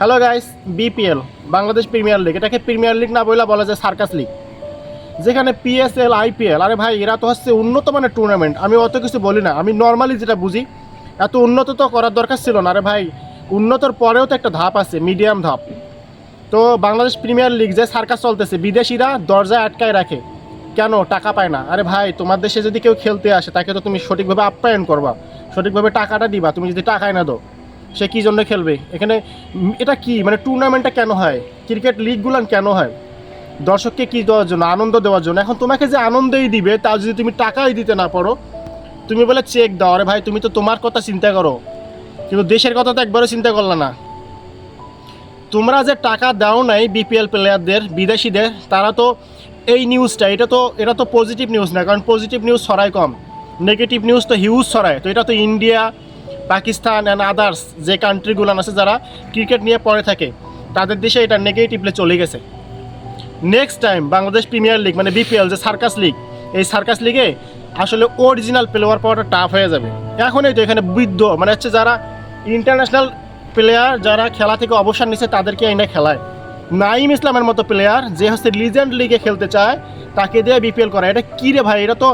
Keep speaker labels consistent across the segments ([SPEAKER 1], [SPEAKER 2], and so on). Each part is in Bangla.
[SPEAKER 1] Hello guys BPL Bangladesh premier league এটাকে প্রিমিয়ার লিগ না বলে বলা যায় সার্কাস লিগ যেখানে পিএসএল আইপিএল আরে ভাই, এরা তো হচ্ছে উন্নত মানের টুর্নামেন্ট আমি অত কিছু বলি না। আমি নর্মালি যেটা বুঝি, এত উন্নত তো করার দরকার ছিল না। আরে ভাই, উন্নতর পরেও তো একটা ধাপ আছে মিডিয়াম ধাপ। তো বাংলাদেশ প্রিমিয়ার লিগ যে সার্কাস চলতেছে, বিদেশিরা দরজায় আটকায় রাখে। কেন? টাকা পায় না। আরে ভাই, তোমার দেশে যদি কেউ খেলতে আসে, তাকে তো তুমি সঠিকভাবে আপ্যায়ন করবা। সঠিকভাবে টাকাটা দিবা। তুমি যদি টাকায় না দাও। সে কী জন্য খেলবে? এখানে এটা কি? মানে টুর্নামেন্টটা কেন হয়? ক্রিকেট লিগগুলান কেন হয়? দর্শককে কি দেওয়ার জন্য? আনন্দ দেওয়ার জন্য? এখন তোমাকে যে আনন্দই দিবে তা যদি তুমি টাকাই দিতে না পারো, তুমি বলে চেক দাও, আরে ভাই, তুমি তো তোমার কথা চিন্তা করো। কিন্তু দেশের কথা তো একবারও চিন্তা করলে না। তোমরা যে টাকা দাও নাই বিপিএল প্লেয়ারদের বিদেশিদের, তারা তো এই নিউজটা এটা তো এটা তো পজিটিভ নিউজ না, কারণ পজিটিভ নিউজ ছড়ায় কম। নেগেটিভ নিউজ তো হিউজ ছড়ায়। তো এটা তো ইন্ডিয়া পাকিস্তান অ্যান্ড আদার্স যে কান্ট্রিগুলো আছে যারা ক্রিকেট নিয়ে পড়ে থাকে, তাদের দেশে এটা নেগেটিভলি চলে গেছে। Next time Bangladesh premier league মানে বিপিএল যে সার্কাস লিগ এই সার্কাস লিগে আসলে অরিজিনাল প্লেয়ার পাওয়াটা টাফ হয়ে যাবে। এখনই তো এখানে বৃদ্ধ মানে হচ্ছে যারা ইন্টারন্যাশনাল প্লেয়ার যারা খেলা থেকে অবসর নিচ্ছে তাদেরকে এনে খেলায়। নাইম ইসলামের মতো প্লেয়ার যে হচ্ছে লিজেন্ড লিগে খেলতে চায়, তাকে দিয়ে বিপিএল করে এটা কী রে ভাই? এটা তো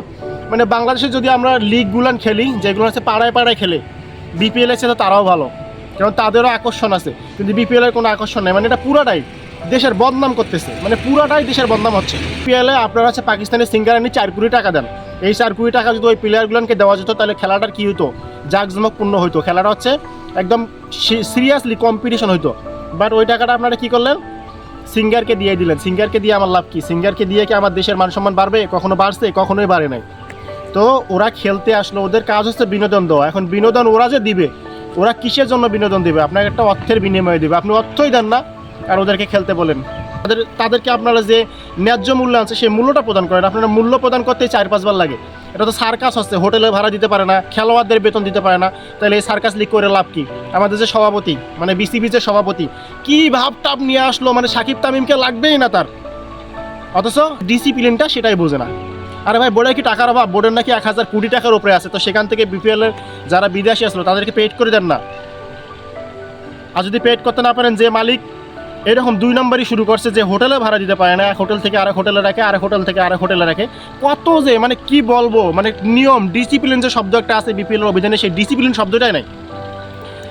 [SPEAKER 1] মানে বাংলাদেশে যদি আমরা লিগগুলান খেলি, যেগুলো হচ্ছে পাড়ায় পাড়ায় খেলে বিপিএল এর সাথে তারাও ভালো। কারণ তাদেরও আকর্ষণ আছে। কিন্তু বিপিএল এর কোনো আকর্ষণ নেই। মানে এটা পুরাটাই দেশের বদনাম করতেছে। মানে পুরাটাই দেশের বদনাম হচ্ছে। বিপিএল এ আপনারা হচ্ছে পাকিস্তানের সিঙ্গার আনি চার কোটি টাকা দেন। এই চার কোটি টাকা যদি ওই প্লেয়ারগুলোকে দেওয়া যেত, তাহলে খেলাটার কী হতো জাঁকজমকপূর্ণ হইতো। খেলাটা হচ্ছে একদম সিরিয়াসলি কম্পিটিশন হইতো। বাট ওই টাকাটা আপনারা কী করলেন? সিঙ্গারকে দিয়ে দিলেন। সিঙ্গারকে দিয়ে আমার লাভ কি? সিঙ্গারকে দিয়ে কি আমার দেশের মান সম্মান বাড়বে? কখনো বাড়ছে, কখনোই বাড়ে নাই। তো ওরা খেলতে আসলো, ওদের কাজ হচ্ছে বিনোদন দেওয়া। এখন বিনোদন ওরা যে দিবে, ওরা কিসের জন্য বিনোদন দিবে? আপনাকে একটা অর্থের বিনিময়ে দিবে। আপনি অর্থই দেন না, আর ওদেরকে খেলতে বলেন। তাদের, তাদেরকে আপনারা যে ন্যায্য মূল্য আছে, সেই মূল্যটা প্রদান করেন। আপনারা মূল্য প্রদান করতে চার পাঁচবার লাগে। এটা তো সার্কাস হচ্ছে হোটেলে ভাড়া দিতে পারে না, খেলোয়াড়দের বেতন দিতে পারে না। তাহলে এই সার্কাস লিগ করে লাভ কি? আমাদের যে সভাপতি মানে বিসিবি যে সভাপতি, কি ভাবটাপ নিয়ে আসলো? মানে সাকিব তামিমকে লাগবেই না তার। অথচ ডিসিপ্লিনটা সেটাই বোঝে না। আরে ভাই, বোর্ডের কি টাকার অভাব? বোর্ডের নাকি এক হাজার কোটি টাকার উপরে আছে। তো সেখান থেকে বিপিএল এর যারা বিদেশি আসলো, তাদেরকে পেড করে দেন না। আর যদি পেড করতে না পারেন, যে মালিক এরকম দুই নম্বরই শুরু করছে যে হোটেলে ভাড়া দিতে পারে না, এক হোটেল থেকে আরেক হোটেলে রাখে, আরেক হোটেল থেকে আরেক হোটেলে রাখে, কত যে মানে কি বলব? মানে নিয়ম ডিসিপ্লিন যে শব্দ একটা আছে বিপিএল অভিযানে সেই ডিসিপ্লিন শব্দটাই নাই।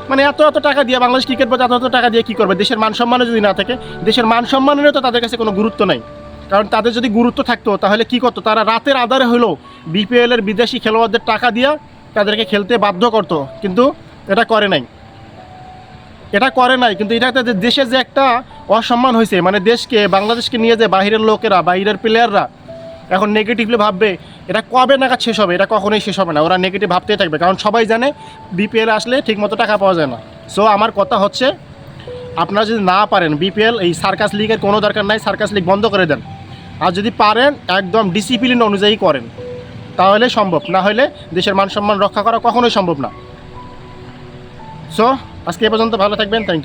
[SPEAKER 1] মানে এত এত টাকা দিয়ে, বাংলাদেশ ক্রিকেট বোর্ড এত এত টাকা দিয়ে কী করবে? দেশের মান সম্মানও যদি না থাকে, দেশের মান সম্মানেরও তো তাদের কাছে কোনো গুরুত্ব নাই। কারণ তাদের যদি গুরুত্ব থাকতো, তাহলে কি করতো? তারা রাতের আধারে হলেও বিপিএল এর বিদেশি খেলোয়াড়দের টাকা দিয়া তাদেরকে খেলতে বাধ্য করতো, কিন্তু এটা করে নাই। এটা করে নাই, কিন্তু এটা একটা যে যে একটা অসম্মান হয়েছে মানে দেশকে, বাংলাদেশকে নিয়ে যে বাইরের লোকেরা, বাইরের প্লেয়াররা এখন নেগেটিভলি ভাববে, এটা কবে নাগাদ শেষ হবে? এটা কখনোই শেষ হবে না, ওরা নেগেটিভ ভাবতেই থাকবে, কারণ সবাই জানে বিপিএল আসলে ঠিকমতো টাকা পাওয়া যায় না। সো আমার কথা হচ্ছে, আপনারা যদি না পারেন বিপিএল এই সার্কাস লিগের কোনো দরকার নাই, সার্কাস লিগ বন্ধ করে দেন। আর যদি পারেন, একদম ডিসিপ্লিন অনুযায়ী করেন, তাহলে সম্ভব। না হলে দেশের মান সম্মান রক্ষা করা কখনোই সম্ভব না। সো আজকে এ পর্যন্ত ভালো থাকবেন। Thank you